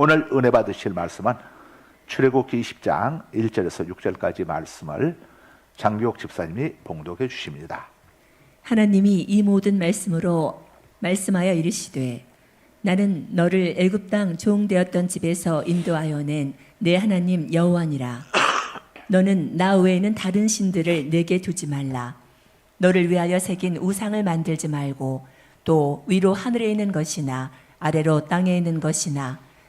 오늘 은혜 받으실 말씀은 출애굽기 20장 1절에서 6절까지 말씀을 장교옥 집사님이 봉독해 주십니다. 하나님이 이 모든 말씀으로 말씀하여 이르시되 나는 너를 애굽 땅 종되었던 집에서 인도하여 낸 내 하나님 여호와니라 너는 나 외에는 다른 신들을 내게 두지 말라 너를 위하여 새긴 우상을 만들지 말고 또 위로 하늘에 있는 것이나 아래로 땅에 있는 것이나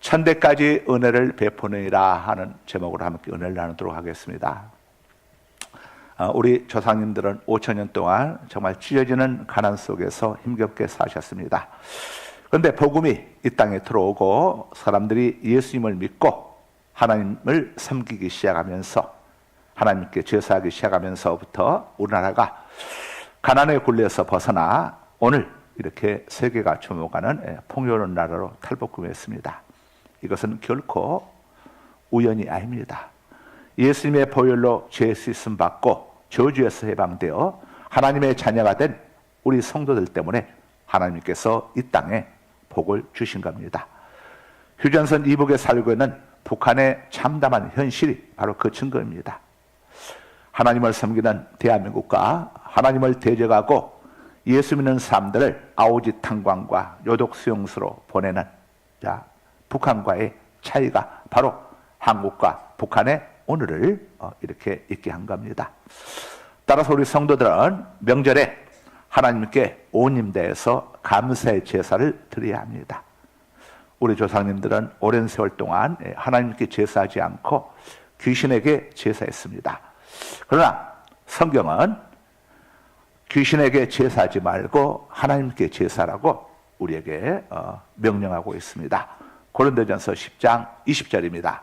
천대까지 은혜를 베푸느니라 하는 제목으로 함께 은혜를 나누도록 하겠습니다. 아, 우리 조상님들은 5천 년 동안 정말 찢어지는 가난 속에서 힘겹게 사셨습니다. 그런데 복음이 이 땅에 들어오고 사람들이 예수님을 믿고 하나님을 섬기기 시작하면서 하나님께 제사하기 시작하면서부터 우리나라가 가난의 굴레에서 벗어나 오늘 이렇게 세계가 주목하는 예, 풍요로운 나라로 탈복금했습니다. 이것은 결코 우연이 아닙니다. 예수님의 보혈로 죄 씻음 받고 저주에서 해방되어 하나님의 자녀가 된 우리 성도들 때문에 하나님께서 이 땅에 복을 주신 겁니다. 휴전선 이북에 살고 있는 북한의 참담한 현실이 바로 그 증거입니다. 하나님을 섬기는 대한민국과 하나님을 대적하고 예수 믿는 사람들을 아오지 탄광과 요독 수용소로 보내는 자, 북한과의 차이가 바로 한국과 북한의 오늘을 어, 이렇게 있게 한 겁니다. 따라서 우리 성도들은 명절에 하나님께 온 힘대해서 감사의 제사를 드려야 합니다. 우리 조상님들은 오랜 세월 동안 예, 하나님께 제사하지 않고 귀신에게 제사했습니다. 그러나 성경은 귀신에게 제사하지 말고 하나님께 제사라고 우리에게 어, 명령하고 있습니다. 고린도전서 10장 20절입니다.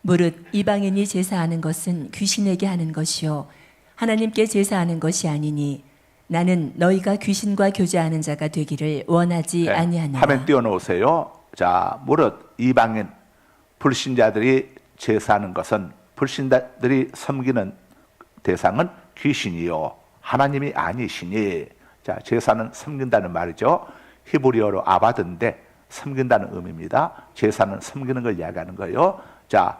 무릇 이방인이 제사하는 것은 귀신에게 하는 것이요 하나님께 제사하는 것이 아니니 나는 너희가 귀신과 교제하는 자가 되기를 원하지 네, 아니하노라. 화면 띄워 놓으세요. 자, 무릇 이방인 불신자들이 제사하는 것은 불신자들이 섬기는 대상은 귀신이요 하나님이 아니시니 자 제사는 섬긴다는 말이죠. 히브리어로 아바드인데 섬긴다는 의미입니다. 제사는 섬기는 걸 이야기하는 거예요. 자,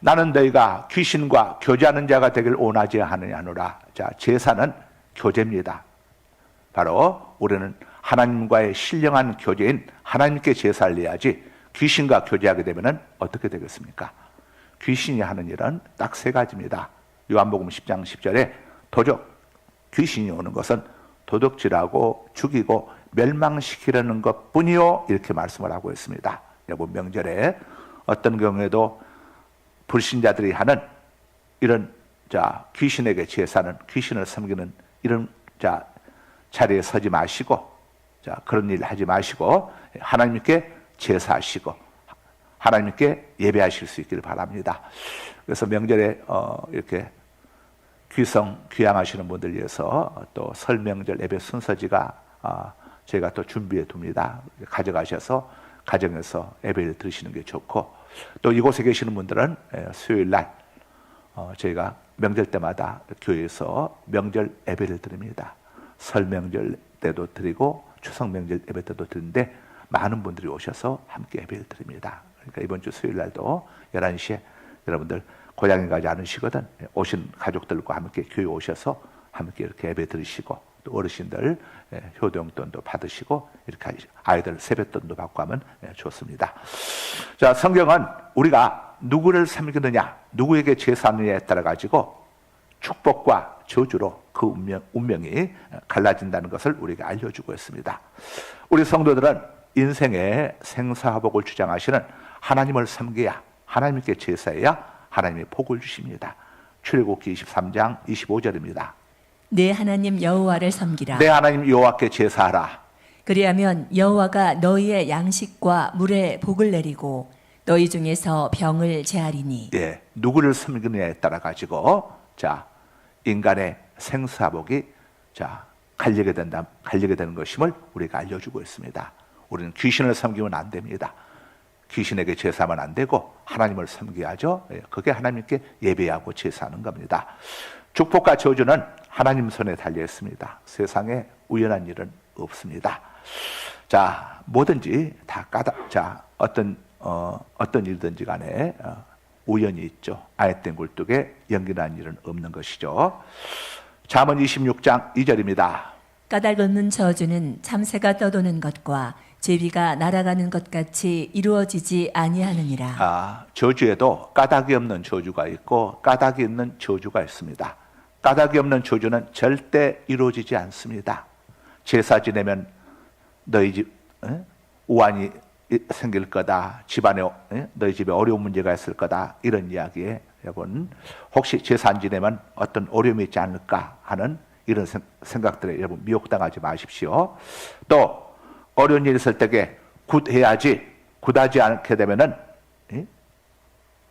나는 너희가 귀신과 교제하는 자가 되길 원하지 않느냐노라. 자, 제사는 교제입니다. 바로 우리는 하나님과의 신령한 교제인 하나님께 제사를 내야지 귀신과 교제하게 되면 어떻게 되겠습니까? 귀신이 하는 일은 딱 세 가지입니다. 요한복음 10장 10절에 도적 귀신이 오는 것은 도둑질하고 죽이고 멸망시키려는 것 뿐이요 이렇게 말씀을 하고 있습니다. 여러분 명절에 어떤 경우에도 불신자들이 하는 이런 자 귀신에게 제사는 귀신을 섬기는 이런 자 자리에 서지 마시고 자 그런 일 하지 마시고 하나님께 제사하시고 하나님께 예배하실 수 있기를 바랍니다. 그래서 명절에 어, 이렇게 귀성 귀향하시는 분들 위해서 또 설명절 예배 순서지가 아, 저희가 또 준비해 둡니다. 가져가셔서 가정에서 예배를 드리시는 게 좋고 또 이곳에 계시는 분들은 예, 수요일 날 어, 저희가 명절 때마다 교회에서 명절 예배를 드립니다. 설 명절 때도 드리고 추석 명절 예배 때도 드리는데 많은 분들이 오셔서 함께 예배를 드립니다. 그러니까 이번 주 수요일 날도 11시에 여러분들 고향에 가지 않으시거든 오신 가족들과 함께 교회 오셔서 함께 이렇게 예배 드리시고 또 어르신들 예, 효도용돈도 받으시고 이렇게 아이들 세뱃돈도 받고 하면 예, 좋습니다. 자 성경은 우리가 누구를 섬기느냐 누구에게 제사하느냐에 따라 가지고 축복과 저주로 그 운명, 운명이 갈라진다는 것을 우리에게 알려주고 있습니다. 우리 성도들은 인생의 생사화복을 주장하시는 하나님을 섬겨야 하나님께 제사해야 하나님이 복을 주십니다. 출애굽기 23장 25절입니다. 내 하나님 여호와를 섬기라. 내 하나님 여호와께 제사하라. 그리하면 여호와가 너희의 양식과 물에 복을 내리고 너희 중에서 병을 제하리니 예, 누구를 섬기느냐에 따라 가지고 자 인간의 생사복이 자 갈리게 된다 갈리게 되는 것임을 우리가 알려주고 있습니다. 우리는 귀신을 섬기면 안 됩니다. 귀신에게 제사하면 안 되고 하나님을 섬겨야죠. 예, 그게 하나님께 예배하고 제사하는 겁니다. 축복과 저주는 하나님 손에 달려 있습니다. 세상에 우연한 일은 없습니다. 자, 뭐든지 다 까다. 자, 어떤 어, 어떤 일든지 간에 어, 우연이 있죠. 아예 된 굴뚝에 연기난 일은 없는 것이죠. 잠언 26장 2절입니다. 까닭없는 저주는 참새가 떠도는 것과 제비가 날아가는 것 같이 이루어지지 아니하느니라. 아, 저주에도 까닭이 없는 저주가 있고 까닭이 있는 저주가 있습니다. 까닭이 없는 저주는 절대 이루어지지 않습니다. 제사 지내면 너희 집 에? 우환이 이- 생길 거다. 집안에 에? 너희 집에 어려운 문제가 있을 거다. 이런 이야기에 여러분 혹시 제사 안 지내면 어떤 어려움이 있지 않을까 하는 이런 생- 생각들에 여러분 미혹당하지 마십시오. 또 어려운 일 있을 때에 굿해야지 굿하지 않게 되면은 예?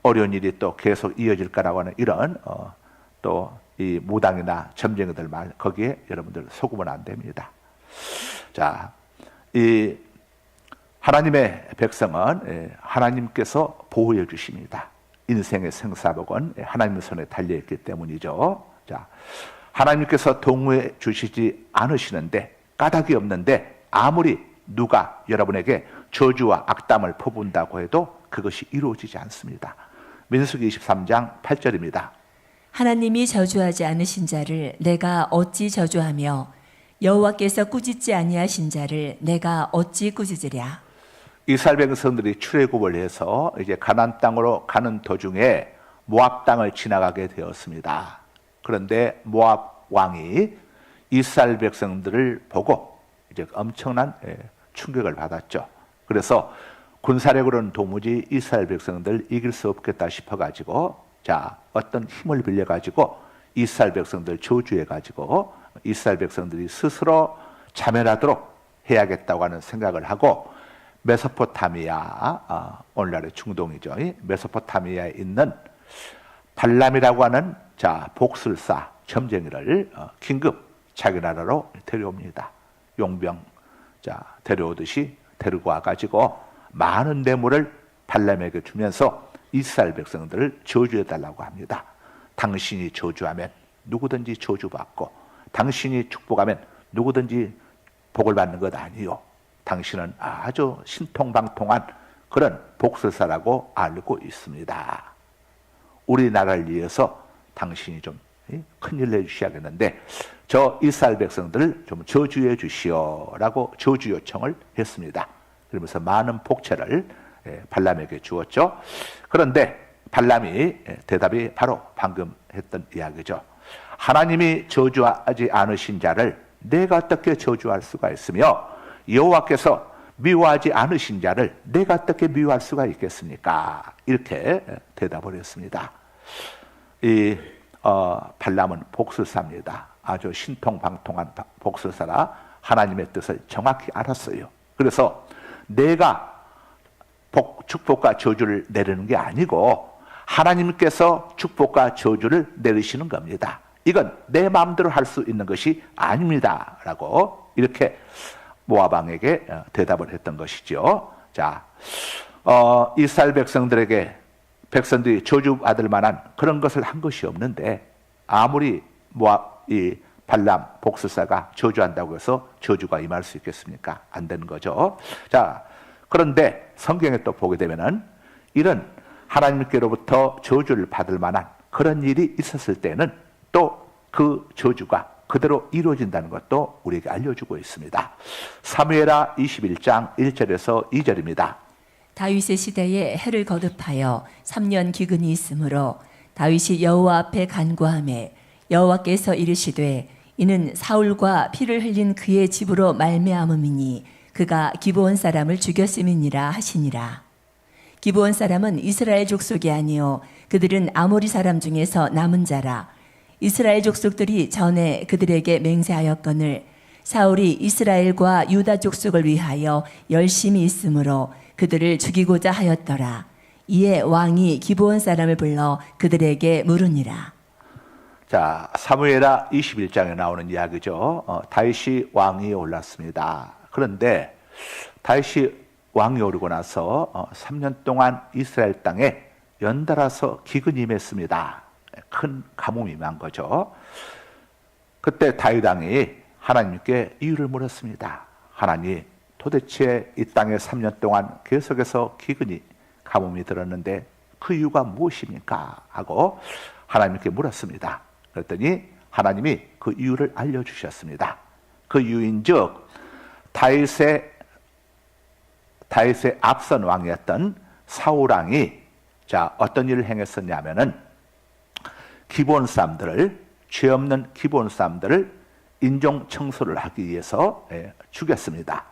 어려운 일이 또 계속 이어질 거라고 하는 이런 어, 또 이 무당이나 점쟁이들 말 거기에 여러분들 속으면 안 됩니다. 자, 이 하나님의 백성은 예, 하나님께서 보호해 주십니다. 인생의 생사복은 예, 하나님의 손에 달려 있기 때문이죠. 자, 하나님께서 동호해 주시지 않으시는데 까닭이 없는데 아무리 누가 여러분에게 저주와 악담을 퍼붓는다고 해도 그것이 이루어지지 않습니다. 민수기 23장 8절입니다. 하나님이 저주하지 않으신 자를 내가 어찌 저주하며 여호와께서 꾸짖지 아니하신 자를 내가 어찌 꾸짖으랴. 이스라엘 백성들이 출애굽을 해서 이제 가나안 땅으로 가는 도중에 모압 땅을 지나가게 되었습니다. 그런데 모압 왕이 이스라엘 백성들을 보고 이제 엄청난 예, 충격을 받았죠. 그래서 군사력으로는 도무지 이스라엘 백성들 이길 수 없겠다 싶어 가지고 자, 어떤 힘을 빌려 가지고 이스라엘 백성들 저주해 가지고 이스라엘 백성들이 스스로 자멸하도록 해야겠다고 하는 생각을 하고 메소포타미아 아, 오늘날의 중동이죠. 이 메소포타미아에 있는 발람이라고 하는 자 복술사 점쟁이를 어, 긴급 자기 나라로 데려옵니다. 용병 자 데려오듯이 데리고 와가지고 많은 뇌물을 발람에게 주면서 이스라엘 백성들을 저주해 달라고 합니다. 당신이 저주하면 누구든지 저주받고 당신이 축복하면 누구든지 복을 받는 것 아니요. 당신은 아주 신통방통한 그런 복술사라고 알고 있습니다. 우리나라를 위해서 당신이 좀 예, 큰일 내주셔야겠는데 저 이스라엘 백성들을 좀 저주해 주시오라고 저주 요청을 했습니다. 그러면서 많은 복채를 예, 발람에게 주었죠. 그런데 발람이 예, 대답이 바로 방금 했던 이야기죠. 하나님이 저주하지 않으신 자를 내가 어떻게 저주할 수가 있으며 여호와께서 미워하지 않으신 자를 내가 어떻게 미워할 수가 있겠습니까? 이렇게 대답을 했습니다. 이 어, 발람은 복술사입니다. 아주 신통방통한 바- 복술사라 하나님의 뜻을 정확히 알았어요. 그래서 내가 복, 축복과 저주를 내리는 게 아니고 하나님께서 축복과 저주를 내리시는 겁니다. 이건 내 마음대로 할 수 있는 것이 아닙니다 라고 이렇게 모아방에게 어, 대답을 했던 것이죠. 자, 어, 이스라엘 백성들에게 백성들이 저주받을 만한 그런 것을 한 것이 없는데 아무리 모압 이 발람 복수사가 저주한다고 해서 저주가 임할 수 있겠습니까? 안 되는 거죠. 자, 그런데 성경에 또 보게 되면은 이런 하나님께로부터 저주를 받을 만한 그런 일이 있었을 때는 또 그 저주가 그대로 이루어진다는 것도 우리에게 알려주고 있습니다. 사무엘하 21장 1절에서 2절입니다. 다윗의 시대에 해를 거듭하여 3년 기근이 있으므로 다윗이 여호와 앞에 간구함에 여호와께서 이르시되 이는 사울과 피를 흘린 그의 집으로 말미암음이니 그가 기브온 사람을 죽였음이니라 하시니라 기브온 사람은 이스라엘 족속이 아니요 그들은 아모리 사람 중에서 남은 자라 이스라엘 족속들이 전에 그들에게 맹세하였거늘 사울이 이스라엘과 유다 족속을 위하여 열심히 있으므로 그들을 죽이고자 하였더라. 이에 왕이 기브온 사람을 불러 그들에게 물으니라. 자, 사무엘하 21장에 나오는 이야기죠. 어, 다윗이 왕위에 올랐습니다. 그런데 다윗이 왕이 오르고 나서 어, 3년 동안 이스라엘 땅에 연달아서 기근이 임했습니다. 큰 가뭄이 임한 거죠. 그때 다윗 왕이 하나님께 이유를 물었습니다. 하나님, 도대체 이 땅에 3년 동안 계속해서 기근이 가뭄이 들었는데 그 이유가 무엇입니까? 하고 하나님께 물었습니다. 그랬더니 하나님이 그 이유를 알려주셨습니다. 그 이유인즉 다윗의 다윗의 앞선 왕이었던 사울 왕이 자 어떤 일을 행했었냐면은 기본 사람들을 죄 없는 기본 사람들을 인종 청소를 하기 위해서 예, 죽였습니다.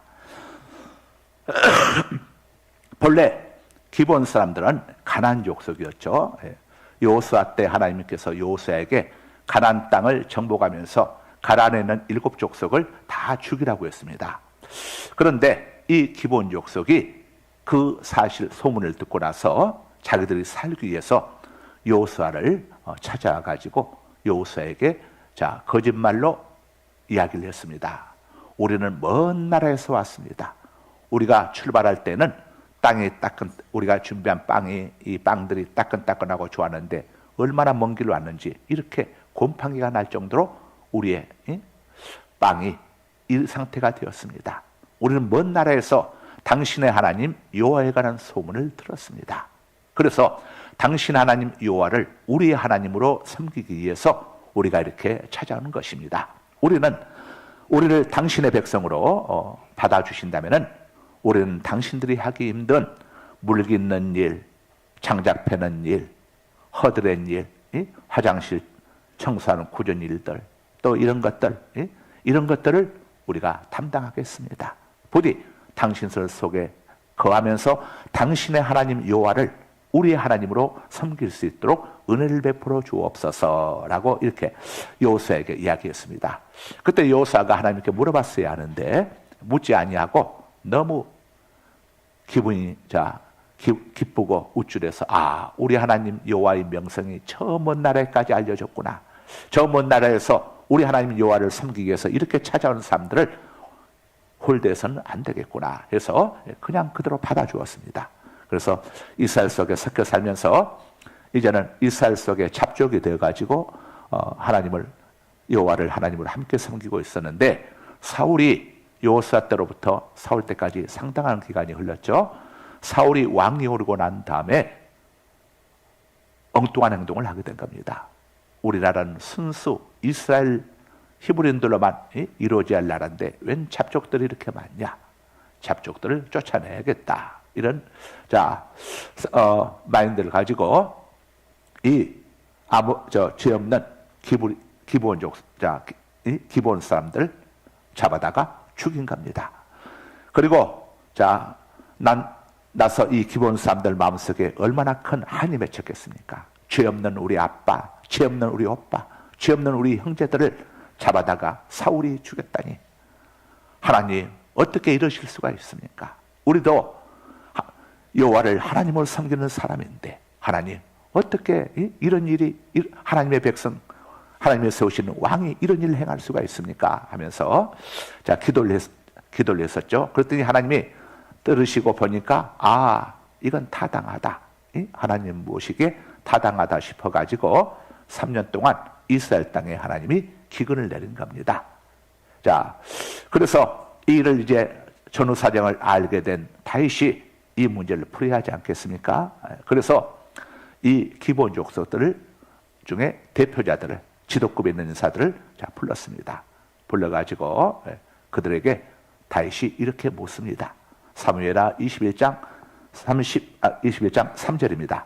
본래 기본 사람들은 가난 족속이었죠. 예. 요수아 때 하나님께서 요수아에게 가난 땅을 정복하면서 가난에 있는 일곱 족속을 다 죽이라고 했습니다. 그런데 이 기본 족속이 그 사실 소문을 듣고 나서 자기들이 살기 위해서 요수아를 어, 찾아와 가지고 요수아에게 자 거짓말로 이야기를 했습니다. 우리는 먼 나라에서 왔습니다. 우리가 출발할 때는 땅이 따끈 우리가 준비한 빵이 이 빵들이 따끈따끈하고 좋았는데 얼마나 먼길 왔는지 이렇게 곰팡이가 날 정도로 우리의 이 빵이 이 상태가 되었습니다. 우리는 먼 나라에서 당신의 하나님 여호와에 관한 소문을 들었습니다. 그래서 당신 하나님 여호와를 우리의 하나님으로 섬기기 위해서 우리가 이렇게 찾아오는 것입니다. 우리는 우리를 당신의 백성으로 어, 받아주신다면은 우리는 당신들이 하기 힘든 물 깃는 일, 장작 패는 일, 허드렛 일, 이? 화장실 청소하는 구전 일들, 또 이런 것들, 이? 이런 것들을 우리가 담당하겠습니다. 부디 당신 설 속에 거하면서 당신의 하나님 여호와를 우리의 하나님으로 섬길 수 있도록 은혜를 베풀어 주옵소서라고 이렇게 요수에게 이야기했습니다. 그때 요수아가 하나님께 물어봤어야 하는데 묻지 아니하고 너무 기분이 자 기, 기쁘고 우쭐해서 아 우리 하나님 여호와의 명성이 저 먼 나라에까지 알려졌구나. 저 먼 나라에서 우리 하나님 여호와를 섬기기 위해서 이렇게 찾아오는 사람들을 홀대해서는 안 되겠구나 해서 그냥 그대로 받아주었습니다. 그래서 이스라엘 속에 섞여 살면서 이제는 이스라엘 속에 잡족이 되어 가지고 어, 하나님을 여호와를 하나님을 함께 섬기고 있었는데 사울이 요호수아 때로부터 사울 때까지 상당한 기간이 흘렀죠. 사울이 왕이 오르고 난 다음에 엉뚱한 행동을 하게 된 겁니다. 우리나라는 순수 이스라엘 히브리인들로만 이- 이루어져야 할 나라인데 웬 잡족들이 이렇게 많냐? 잡족들을 쫓아내야겠다. 이런 자 어, 마인드를 가지고 이 아무 저죄 없는 기본 기본적 자 기- 이 기본 사람들 잡아다가 죽인 겁니다. 그리고 자 난 나서 이 기본 사람들 마음속에 얼마나 큰 한이 맺혔겠습니까? 죄 없는 우리 아빠, 죄 없는 우리 오빠, 죄 없는 우리 형제들을 잡아다가 사울이 죽였다니 하나님 어떻게 이러실 수가 있습니까? 우리도 하- 여호와를 하나님을 섬기는 사람인데 하나님 어떻게 이- 이런 일이 이- 하나님의 백성 하나님의 세우시는 왕이 이런 일을 행할 수가 있습니까? 하면서 자 기도를 했, 기도를 했었죠. 그랬더니 하나님이 들으시고 보니까 아 이건 타당하다. 이? 하나님 모시기에 타당하다 싶어가지고 3년 동안 이스라엘 땅에 하나님이 기근을 내린 겁니다. 자, 그래서 이 일을 이제 전후 사정을 알게 된 다윗이 이 문제를 풀어야 하지 않겠습니까? 그래서 이 기본 족속들을 중에 대표자들을 지도급에 있는 인사들을 자 불렀습니다. 불러가지고 예, 그들에게 다윗이 이렇게 묻습니다. 사무엘하 21장 30 아, 21장 3절입니다.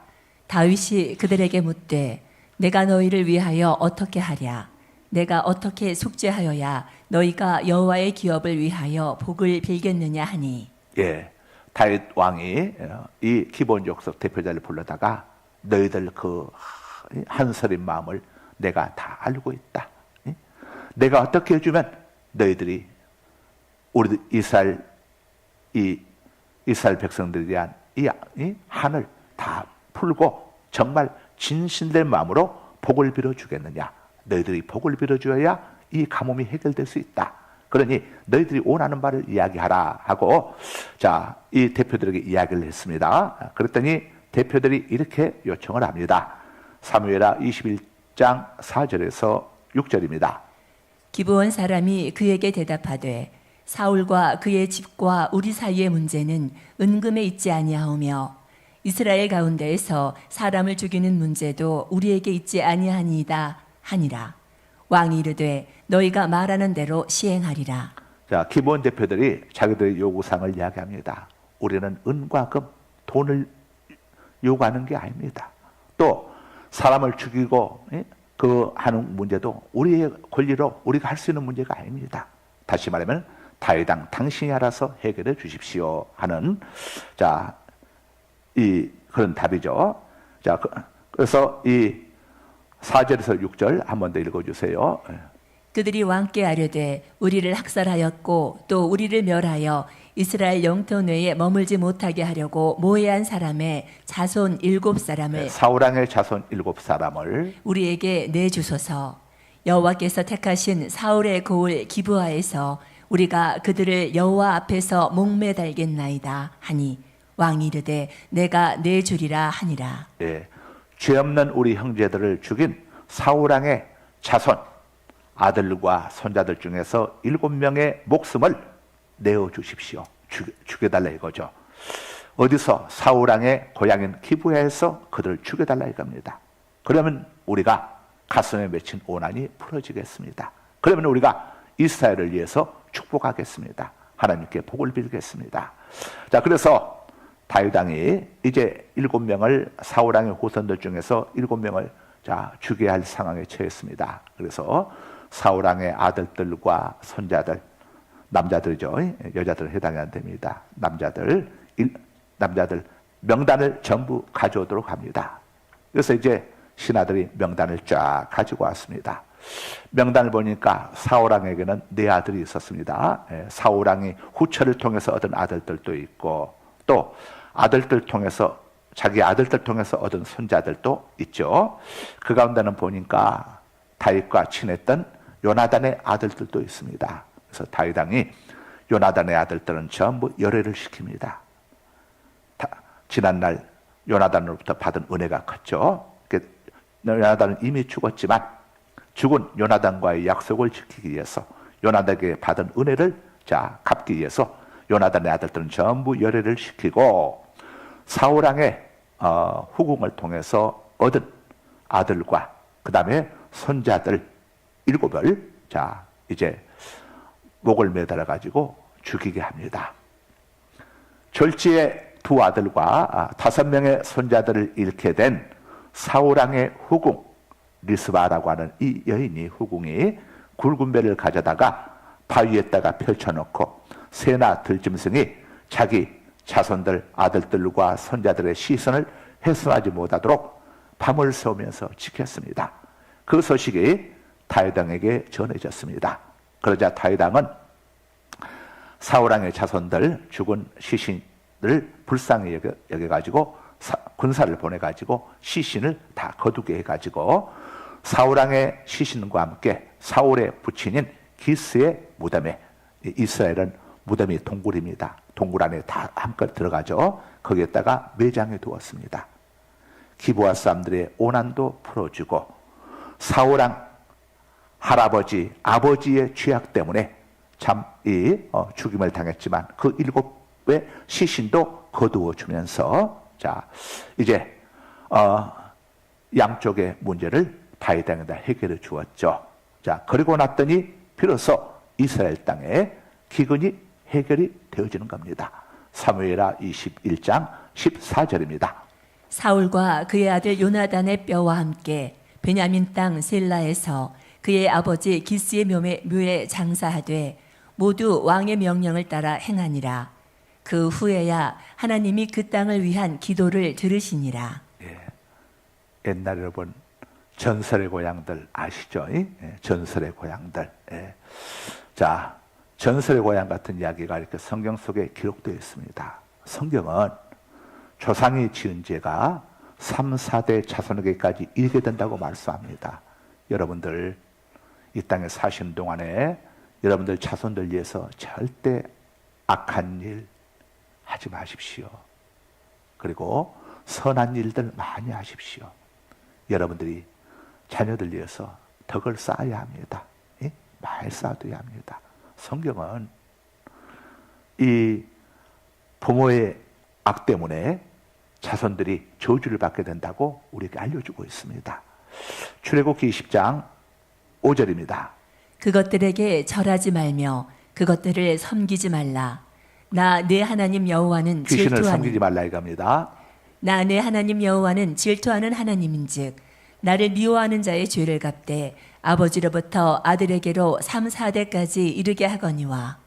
다윗이 그들에게 묻되 내가 너희를 위하여 어떻게 하랴 내가 어떻게 속죄하여야 너희가 여호와의 기업을 위하여 복을 빌겠느냐 하니 예, 다윗 왕이 어, 이 기본 족속 대표자를 불러다가 너희들 그 한설인 마음을 내가 다 알고 있다. 예? 내가 어떻게 해주면 너희들이 우리 이스라엘 이 이스라엘 백성들에 대한 이, 이 한을 다다 풀고 정말 진실된 마음으로 복을 빌어 주겠느냐? 너희들이 복을 빌어 주어야 이 가뭄이 해결될 수 있다. 그러니 너희들이 원하는 바를 이야기하라 하고 자, 이 대표들에게 이야기를 했습니다. 그랬더니 대표들이 이렇게 요청을 합니다. 사무엘하 21장 4절에서 6절입니다. 기브온 사람이 그에게 대답하되 사울과 그의 집과 우리 사이의 문제는 은금에 있지 아니하오며 이스라엘 가운데에서 사람을 죽이는 문제도 우리에게 있지 아니하니이다 하니라 왕이 이르되 너희가 말하는 대로 시행하리라 자, 기본 대표들이 자기들의 요구사항을 이야기합니다. 우리는 은과 금, 돈을 요구하는 게 아닙니다. 또 사람을 죽이고 예? 그 하는 문제도 우리의 권리로 우리가 할 수 있는 문제가 아닙니다. 다시 말하면 다이당 당신이 알아서 해결해 주십시오 하는 자, 이 그런 답이죠. 자, 그, 그래서 이 4절에서 6절 한 번 더 읽어 주세요. 그들이 왕께 아뢰되 우리를 학살하였고 또 우리를 멸하여 이스라엘 영토 내에 머물지 못하게 하려고 모해한 사람의 자손 일곱 사람을 사우랑의 자손 일곱 사람을 우리에게 내 주소서 여호와께서 택하신 사울의 고을 기브아에서 우리가 그들을 여호와 앞에서 목매달겠나이다 하니 왕이 이르되 내가 내 주리라 하니라 예, 죄 없는 우리 형제들을 죽인 사우랑의 자손 아들과 손자들 중에서 일곱 명의 목숨을 내어 주십시오. 죽여 달라 이거죠. 어디서 사우랑의 고향인 기부야에서 그들을 죽여 달라 이겁니다. 그러면 우리가 가슴에 맺힌 오난이 풀어지겠습니다. 그러면 우리가 이스라엘을 위해서 축복하겠습니다. 하나님께 복을 빌겠습니다. 자, 그래서 다윗왕이 이제 일곱 명을 사우랑의 후손들 중에서 일곱 명을 자 죽여야 할 상황에 처했습니다. 그래서 사우랑의 아들들과 손자들 남자들이죠. 여자들은 해당이 안 됩니다. 남자들 일, 남자들 명단을 전부 가져오도록 합니다. 그래서 이제 신하들이 명단을 쫙 가지고 왔습니다. 명단을 보니까 사오랑에게는 네 아들이 있었습니다. 예, 사오랑이 후처를 통해서 얻은 아들들도 있고 또 아들들 통해서 자기 아들들 통해서 얻은 손자들도 있죠. 그 가운데는 보니까 다윗과 친했던 요나단의 아들들도 있습니다. 그래서 다윗왕이 요나단의 아들들은 전부 열애를 시킵니다. 다, 지난날 요나단으로부터 받은 은혜가 컸죠. 그 요나단은 이미 죽었지만 죽은 요나단과의 약속을 지키기 위해서 요나단에게 받은 은혜를 자 갚기 위해서 요나단의 아들들은 전부 열애를 시키고 사울왕의 어, 후궁을 통해서 얻은 아들과 그 다음에 손자들 일곱을 자 이제 목을 매달아 가지고 죽이게 합니다. 졸지에 두 아들과 아, 다섯 명의 손자들을 잃게 된 사우랑의 후궁 리스바라고 하는 이 여인이 후궁이 굵은 배를 가져다가 바위에다가 펼쳐놓고 새나 들짐승이 자기 자손들 아들들과 손자들의 시선을 해소하지 못하도록 밤을 새우면서 지켰습니다. 그 소식이 다윗왕에게 전해졌습니다. 그러자 다윗왕은 사울왕의 자손들 죽은 시신을 불쌍히 여겨 가지고 군사를 보내 가지고 시신을 다 거두게 해 가지고 사울왕의 시신과 함께 사울의 부친인 기스의 무덤에 이스라엘은 무덤이 동굴입니다. 동굴 안에 다 한껏 들어가죠. 거기에다가 매장해 두었습니다. 기부와 사람들의 오난도 풀어주고 사울왕 할아버지, 아버지의 죄악 때문에 참이 어, 죽임을 당했지만 그 일곱 의 시신도 거두어 주면서 자 이제 어, 양쪽의 문제를 다윗당에다 해결해 주었죠. 자 그리고 났더니 비로소 이스라엘 땅에 기근이 해결이 되어지는 겁니다. 사무엘하 21장 14절입니다. 사울과 그의 아들 요나단의 뼈와 함께 베냐민 땅 셀라에서 그의 아버지 기스의 묘에, 묘에 장사하되 모두 왕의 명령을 따라 행하니라. 그 후에야 하나님이 그 땅을 위한 기도를 들으시니라. 예. 옛날에 본 전설의 고향들 아시죠? 예? 전설의 고향들. 예. 자, 전설의 고향 같은 이야기가 이렇게 성경 속에 기록되어 있습니다. 성경은 조상이 지은 죄가 3, 4대 자손에게까지 이르게 된다고 말씀합니다. 여러분들 이 땅에 사시는 동안에 여러분들 자손들 위해서 절대 악한 일 하지 마십시오. 그리고 선한 일들 많이 하십시오. 여러분들이 자녀들 위해서 덕을 쌓아야 합니다. 예? 많이 쌓아둬야 합니다. 성경은 이 부모의 악 때문에 자손들이 저주를 받게 된다고 우리에게 알려주고 있습니다. 출애굽기 20장 5절입니다. 그것들에게 절하지 말며 그것들을 섬기지 말라. 나 내 하나님 여호와는 귀신을 질투하는 섬기지 말라 이겁니다. 나 내 하나님 여호와는 질투하는 하나님인즉 나를 미워하는 자의 죄를 갚되 아버지로부터 아들에게로 3, 4대까지 이르게 하거니와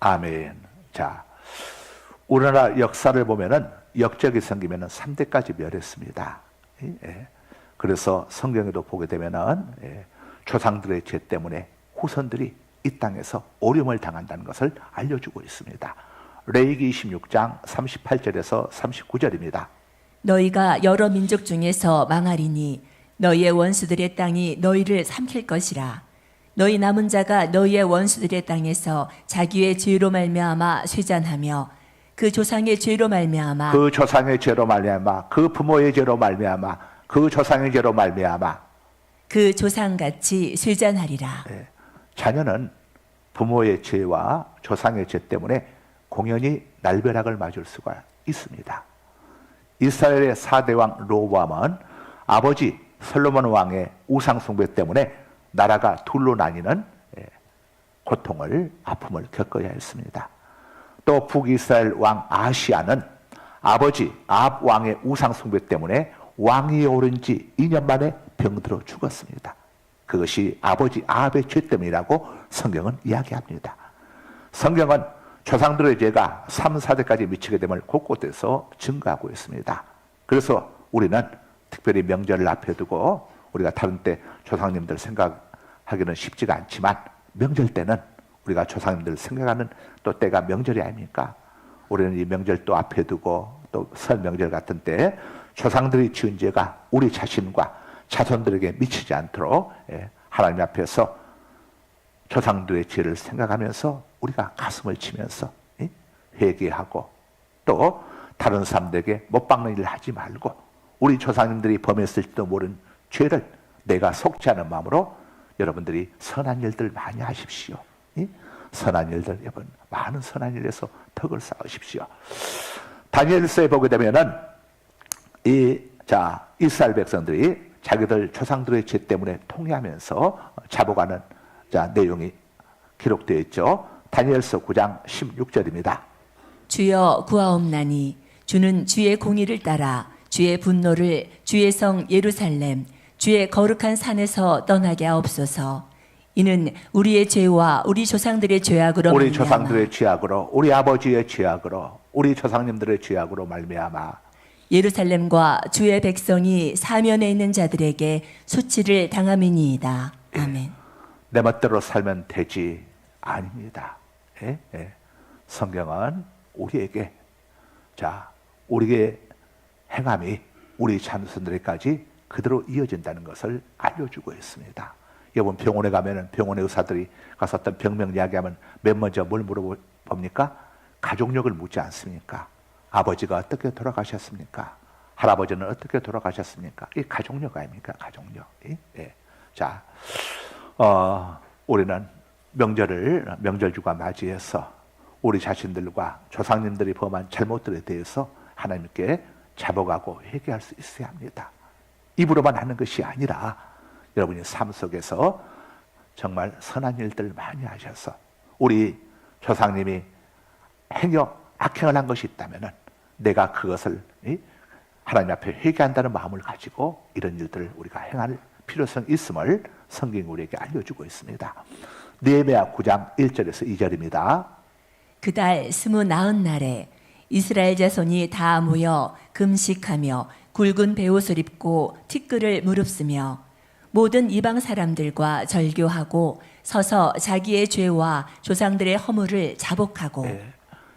아멘. 자, 우리나라 역사를 보면은 역적이 생기면은 3대까지 멸했습니다. 예. 그래서 성경에도 보게 되면은 예, 조상들의 죄 때문에 후손들이 이 땅에서 오림을 당한다는 것을 알려주고 있습니다. 레이기 26장 38절에서 39절입니다. 너희가 여러 민족 중에서 망하리니 너희의 원수들의 땅이 너희를 삼킬 것이라. 너희 남은 자가 너희의 원수들의 땅에서 자기의 죄로 말미암아 쇠잔하며 그 조상의 죄로 말미암아 그 조상의 죄로 말미암아 그 부모의 죄로 말미암아 그 조상의 죄로 말미암아. 그 조상같이 쇠잔하리라. 예, 자녀는 부모의 죄와 조상의 죄 때문에 공연히 날벼락을 맞을 수가 있습니다. 이스라엘의 사대왕 로보암은 아버지 솔로몬 왕의 우상 숭배 때문에 나라가 둘로 나뉘는 예, 고통을 아픔을 겪어야 했습니다. 또 북이스라엘 왕 아시아는 아버지 아합 왕의 우상 숭배 때문에 왕위에 오른 지 2년 만에 병들어 죽었습니다. 그것이 아버지 아합의 죄 때문이라고 성경은 이야기합니다. 성경은 조상들의 죄가 3, 4대까지 미치게 됨을 곳곳에서 증거하고 있습니다. 그래서 우리는 특별히 명절을 앞에 두고 우리가 다른 때 조상님들 생각하기는 쉽지가 않지만 명절 때는 우리가 조상님들 생각하는 또 때가 명절이 아닙니까? 우리는 이 명절 또 앞에 두고 또 설 명절 같은 때 조상들이 지은 죄가 우리 자신과 자손들에게 미치지 않도록 예, 하나님 앞에서 조상들의 죄를 생각하면서 우리가 가슴을 치면서 예, 회개하고 또 다른 사람들에게 못 박는 일을 하지 말고 우리 조상님들이 범했을지도 모르는 죄를 내가 속지 않은 마음으로 여러분들이 선한 일들 많이 하십시오. 예? 선한 일들 여러분 많은 선한 일에서 덕을 쌓으십시오. 다니엘서에 보게 되면은 이 자 이스라엘 백성들이 자기들 조상들의 죄 때문에 통회하면서 자복하는 자 내용이 기록되어 있죠. 다니엘서 9장 16절입니다. 주여 구하옵나니 주는 주의 공의를 따라 주의 분노를 주의 성 예루살렘 주의 거룩한 산에서 떠나게 하옵소서 이는 우리의 죄와 우리 조상들의 죄악으로 우리 말미암아 조상들의 죄악으로 우리 아버지의 죄악으로 우리 조상님들의 죄악으로 말미암아 예루살렘과 주의 백성이 사면에 있는 자들에게 수치를 당함이니이다. 아멘. 내 멋대로 살면 되지 아닙니다. 예? 예. 성경은 우리에게 자 우리의 행함이 우리 자손들에까지 그대로 이어진다는 것을 알려주고 있습니다. 여러분 병원에 가면은 병원의 의사들이 가서 어떤 병명 이야기하면 맨 먼저 뭘 물어봅니까? 가족력을 묻지 않습니까? 아버지가 어떻게 돌아가셨습니까? 할아버지는 어떻게 돌아가셨습니까? 이 가족력 아닙니까? 가족력. 예? 예. 자, 어, 우리는 명절을 명절주가 맞이해서 우리 자신들과 조상님들이 범한 잘못들에 대해서 하나님께 자복하고 회개할 수 있어야 합니다. 입으로만 하는 것이 아니라 여러분이 삶 속에서 정말 선한 일들 많이 하셔서 우리 조상님이 행여 악행을 한 것이 있다면은 내가 그것을 이, 하나님 앞에 회개한다는 마음을 가지고 이런 일들을 우리가 행할 필요성이 있음을 성경이 우리에게 알려주고 있습니다. 느헤미야 9장 1절에서 2절입니다. 그달 스무 나흔 날에 이스라엘 자손이 다 모여 금식하며 굵은 베옷을 입고 티끌을 무릅쓰며 모든 이방 사람들과 절교하고 서서 자기의 죄와 조상들의 허물을 자복하고 예.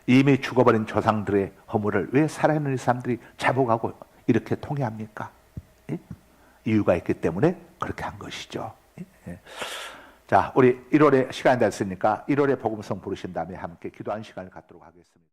이미 죽어버린 조상들의 허물을 왜 살아있는 이 사람들이 자복하고 이렇게 통회합니까? 예? 이유가 있기 때문에 그렇게 한 것이죠. 예? 예. 자, 우리 1월에 시간 됐으니까 1월에 복음성 부르신 다음에 함께 기도하는 시간을 갖도록 하겠습니다.